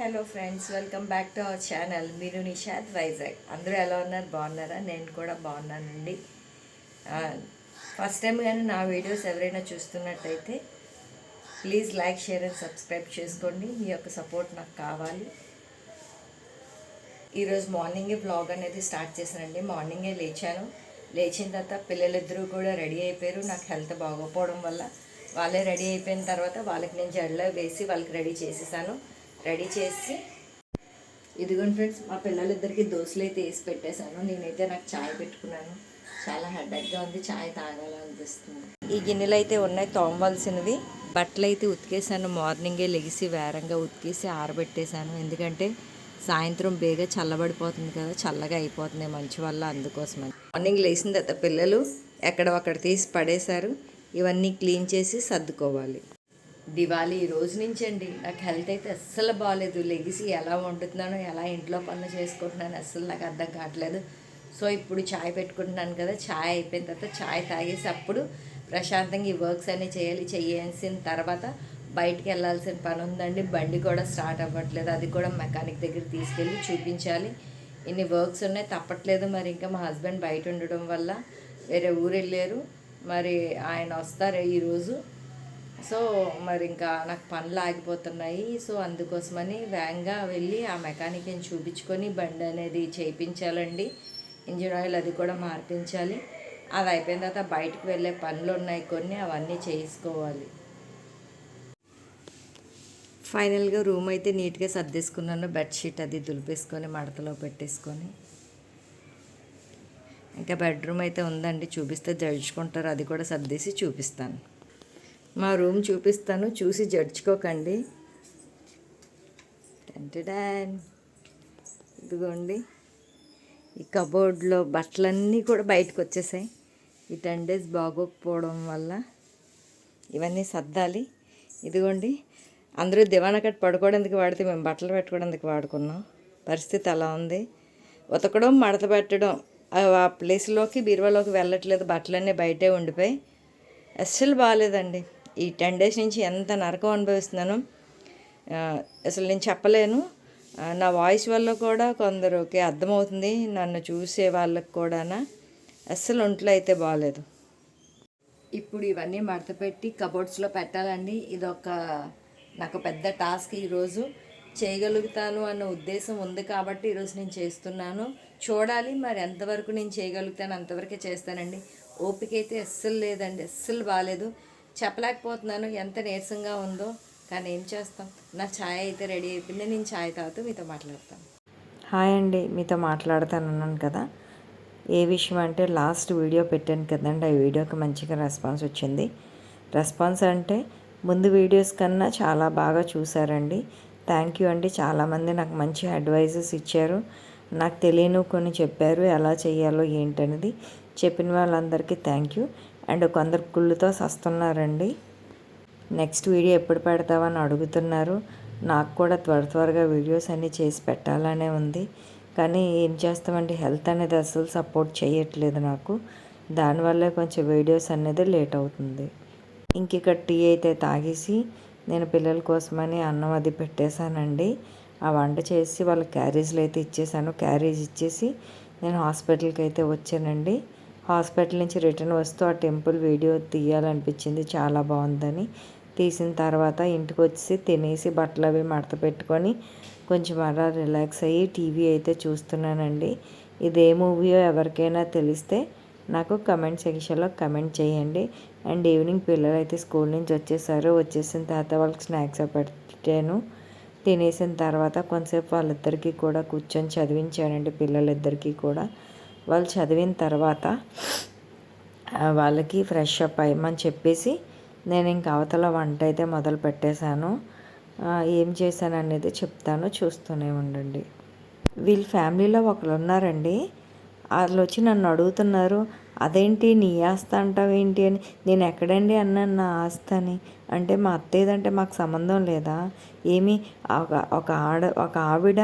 Hello friends welcome back to our channel. మీరు నిషాద్ వైజాగ్. అందరూ ఎలా ఉన్నారు? బాగున్నారా? నేను కూడా బాగున్నానండి. ఫస్ట్ టైం కానీ నా వీడియోస్ ఎవరైనా చూస్తున్నట్టయితే please like share and subscribe చేసుకోండి. మీ యొక్క సపోర్ట్ నాకు కావాలి. ఈరోజు మార్నింగే బ్లాగ్ అనేది స్టార్ట్ చేశానండి. మార్నింగే లేచాను. లేచిన తర్వాత పిల్లలిద్దరూ కూడా రెడీ అయిపోయారు. నాకు హెల్త్ బాగోపోవడం వల్ల వాళ్ళే రెడీ అయిపోయిన తర్వాత వాళ్ళకి నేను జడలో వేసి వాళ్ళకి రెడీ చేసేసాను. రెడీ చేసి. ఇదిగోండి ఫ్రెండ్స్ మా పిల్లలిద్దరికి దోశలు అయితే వేసి పెట్టేశాను. నేనైతే నాకు చాయ్ పెట్టుకున్నాను. చాలా హెడ్ఎక్గా ఉంది చాయ్ తాగాలనిపిస్తుంది ఈ గిన్నెలు అయితే ఉన్నాయి తోమవలసినవి. బట్టలు అయితే ఉతికేసాను మార్నింగే లెగిసి వేరంగా ఉతికేసి ఆరబెట్టేశాను. ఎందుకంటే సాయంత్రం బేగా చల్లబడిపోతుంది కదా చల్లగా అయిపోతుంది మంచి వల్ల అందుకోసమని. మార్నింగ్ లేచిన తర్వాత పిల్లలు ఎక్కడ అక్కడ తీసి పడేశారు. ఇవన్నీ క్లీన్ చేసి సర్దుకోవాలి. దివాళీ ఈ రోజు నుంచి అండి. నాకు హెల్త్ అయితే అస్సలు బాగాలేదు లెగిసి ఎలా వండుతున్నానో ఎలా ఇంట్లో పనులు చేసుకుంటున్నాను అస్సలు నాకు అర్థం కావట్లేదు. సో ఇప్పుడు చాయ్ పెట్టుకుంటున్నాను కదా చాయ్ అయిపోయిన తర్వాత ఛాయ్ తాగేసి అప్పుడు ప్రశాంతంగా ఈ వర్క్స్ అన్నీ చేయాలి చేయాల్సిన తర్వాత బయటికి వెళ్ళాల్సిన పని ఉందండి. బండి కూడా స్టార్ట్ అవ్వట్లేదు. అది కూడా మెకానిక్ దగ్గర తీసుకెళ్ళి చూపించాలి. ఇన్ని వర్క్స్ ఉన్నాయి. తప్పట్లేదు మరి. ఇంకా మా హస్బెండ్ బయట ఉండడం వల్ల వేరే ఊరు వెళ్ళారు. మరి ఆయన వస్తారు ఈరోజు. సో మరి ఇంకా నాకు పనులు ఆగిపోతున్నాయి. సో అందుకోసమని వేగంగా వెళ్ళి ఆ మెకానిక్ని చూపించుకొని బండి అనేది చేయించాలండి. ఇంజిన్ ఆయిల్ అది కూడా మార్పించాలి. అది అయిపోయిన తర్వాత బయటకు వెళ్ళే పనులు ఉన్నాయి కొన్ని అవన్నీ చేసుకోవాలి. ఫైనల్గా రూమ్ అయితే నీట్గా సర్దేసుకున్నాను. బెడ్షీట్ అది దులిపేసుకొని మడతలో పెట్టేసుకొని. ఇంకా బెడ్రూమ్ అయితే ఉందండి. చూపిస్తే జడ్చుకుంటారు అది కూడా సర్దేసి చూపిస్తాను. మా రూమ్ చూపిస్తాను చూసి జడ్చుకోకండి. టెంటడాన్ ఇదిగోండి. ఈ కబోర్డ్లో బట్టలన్నీ కూడా బయటకు వచ్చేసాయి ఈ టెన్ డేస్ బాగోకపోవడం వల్ల ఇవన్నీ సర్దాలి. ఇదిగోండి. అందరూ దివానా కట్ పడుకోవడానికి వాడితే మేము బట్టలు పెట్టుకోవడానికి వాడుకున్నాం. పరిస్థితి అలా ఉంది. ఉతకడం మడత పెట్టడం ఆ ప్లేస్లోకి బీరువాలోకి వెళ్ళట్లేదు. బట్టలన్నీ బయటే ఉండిపోయి అస్సలు బాగాలేదండి. ఈ టెన్ డేస్ నుంచి ఎంత నరకం అనుభవిస్తున్నాను. అసలు నేను చెప్పలేను. నా వాయిస్ వల్ల కూడా కొందరికి అర్థమవుతుంది. నన్ను చూసే వాళ్ళకి కూడా అస్సలు ఒంట్లో అయితే బాగాలేదు ఇప్పుడు ఇవన్నీ మడత పెట్టి కబోర్డ్స్లో పెట్టాలండి. ఇదొక నాకు పెద్ద టాస్క్ ఈరోజు. చేయగలుగుతాను అన్న ఉద్దేశం ఉంది కాబట్టి ఈరోజు నేను చేస్తున్నాను. చూడాలి మరి ఎంతవరకు నేను చేయగలుగుతాను అంతవరకే చేస్తానండి. ఓపిక అయితే అస్సలు లేదండి అస్సలు బాగాలేదు చెప్పలేకపోతున్నాను ఎంత నీరసంగా ఉందో కానీ ఏం చేస్తాం? నా ఛాయ్ అయితే రెడీ అయిపోయింది. నేను ఛాయ్ తాగుతూ మీతో మాట్లాడతాను. హాయ్ అండి. మీతో మాట్లాడతానన్నాను కదా. ఏ విషయం అంటే లాస్ట్ వీడియో పెట్టాను కదండి. ఆ వీడియోకి మంచిగా రెస్పాన్స్ వచ్చింది. రెస్పాన్స్ అంటే ముందు వీడియోస్ కన్నా చాలా బాగా చూసారండి. థ్యాంక్ యూ అండి. చాలామంది నాకు మంచి అడ్వైజెస్ ఇచ్చారు. నాకు తెలియను కొన్ని చెప్పారు. ఎలా చేయాలో ఏంటనేది చెప్పిన వాళ్ళందరికీ థ్యాంక్ యూ. అండ్ కొందరు కుళ్ళుతో సస్తున్నారండి. నెక్స్ట్ వీడియో ఎప్పుడు పెడతావని అడుగుతున్నారు. నాకు కూడా త్వర త్వరగా వీడియోస్ అన్నీ చేసి పెట్టాలనే ఉంది. కానీ ఏం చేస్తామండి? హెల్త్ అనేది అసలు సపోర్ట్ చేయట్లేదు నాకు. దానివల్లే కొంచెం వీడియోస్ అనేది లేట్ అవుతుంది. ఇంక ఇక్కడ టీ అయితే తాగేసి నేను పిల్లల కోసమని అన్నం అది పెట్టేశానండి. ఆ వంట చేసి వాళ్ళ క్యారేజీలు అయితే ఇచ్చేసాను క్యారేజ్ ఇచ్చేసి నేను హాస్పిటల్కి అయితే వచ్చానండి. హాస్పిటల్ నుంచి రిటర్న్ వస్తూ ఆ టెంపుల్ వీడియో తీయాలనిపించింది. చాలా బాగుందని తీసిన తర్వాత ఇంటికి వచ్చి తినేసి బట్టలు అవి మడత పెట్టుకొని కొంచెం అలా రిలాక్స్ అయ్యి టీవీ అయితే చూస్తున్నానండి. ఇదే మూవీయో ఎవరికైనా తెలిస్తే నాకు కమెంట్ సెక్షన్లో కమెంట్ చేయండి. అండ్ ఈవినింగ్ పిల్లలు అయితే స్కూల్ నుంచి వచ్చేసారు. వచ్చేసిన తర్వాత వాళ్ళకి స్నాక్స్ పెట్టాను. తినేసిన తర్వాత కొంతసేపు వాళ్ళిద్దరికీ కూడా కూర్చొని చదివించానండి పిల్లలిద్దరికీ కూడా. వాళ్ళు చదివిన తర్వాత వాళ్ళకి ఫ్రెష్ అప్ అయ్యమని చెప్పేసి నేను ఇంక అవతల వంట అయితే మొదలు పెట్టేశాను. ఏం చేశాను అనేది చెప్తాను చూస్తూనే ఉండండి. వీళ్ళ ఫ్యామిలీలో ఒకరు ఉన్నారండి. వాళ్ళు వచ్చి నన్ను అడుగుతున్నారు అదేంటి నీ ఆస్తి అంటావు ఏంటి అని? నేను ఎక్కడండి? అన్నాను నా ఆస్తి అని అంటే మా అత్తయ్యదంటే మాకు సంబంధం లేదా? ఏమి? ఒక ఒక ఆడ ఒక ఆవిడ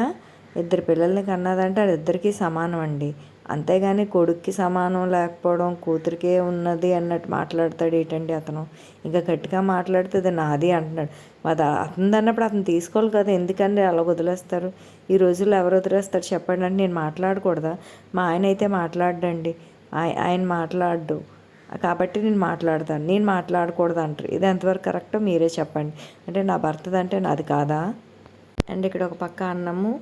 ఇద్దరు పిల్లల్ని కన్నదంటే అది ఇద్దరికీ సమానం అండి అంతేగాని కొడుక్కి సమానం లేకపోవడం కూతురికే ఉన్నది అన్నట్టు మాట్లాడతాడు ఏంటండి అతను? ఇంకా గట్టిగా మాట్లాడితే అది నాది అంటున్నాడు. అది అతను అన్నప్పుడు అతను తీసుకోవాలి కదా ఎందుకండి అలా వదిలేస్తారు? ఈ రోజుల్లో ఎవరు వదిలేస్తారు? చెప్పండి అంటే నేను మాట్లాడకూడదా? మా ఆయన అయితే మాట్లాడండి ఆయన మాట్లాడు కాబట్టి నేను మాట్లాడతాను. నేను మాట్లాడకూడదు అంటారు. ఇది ఎంతవరకు కరెక్టో మీరే చెప్పండి. అంటే నా భర్తదంటే నాది కాదా? అండ్ ఇక్కడ ఒక పక్క అన్నము.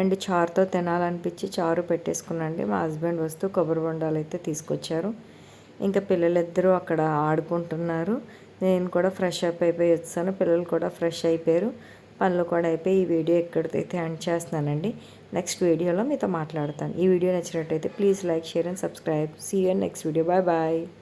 అండ్ చారుతో తినాలనిపించి చారు పెట్టేసుకున్నాండి మా హస్బెండ్ వస్తూ కొబ్బరి బొండాలు అయితే తీసుకొచ్చారు. ఇంకా పిల్లలిద్దరూ అక్కడ ఆడుకుంటున్నారు. నేను కూడా ఫ్రెష్ అప్ అయిపోయి వచ్చాను. పిల్లలు కూడా ఫ్రెష్ అయిపోయారు. పనులు కూడా అయిపోయి ఈ వీడియో ఎక్కడికైతే ఎండ్ చేస్తున్నానండి. నెక్స్ట్ వీడియోలో మీతో మాట్లాడతాను. ఈ వీడియో నచ్చినట్టయితే please like share and subscribe. See you next video bye bye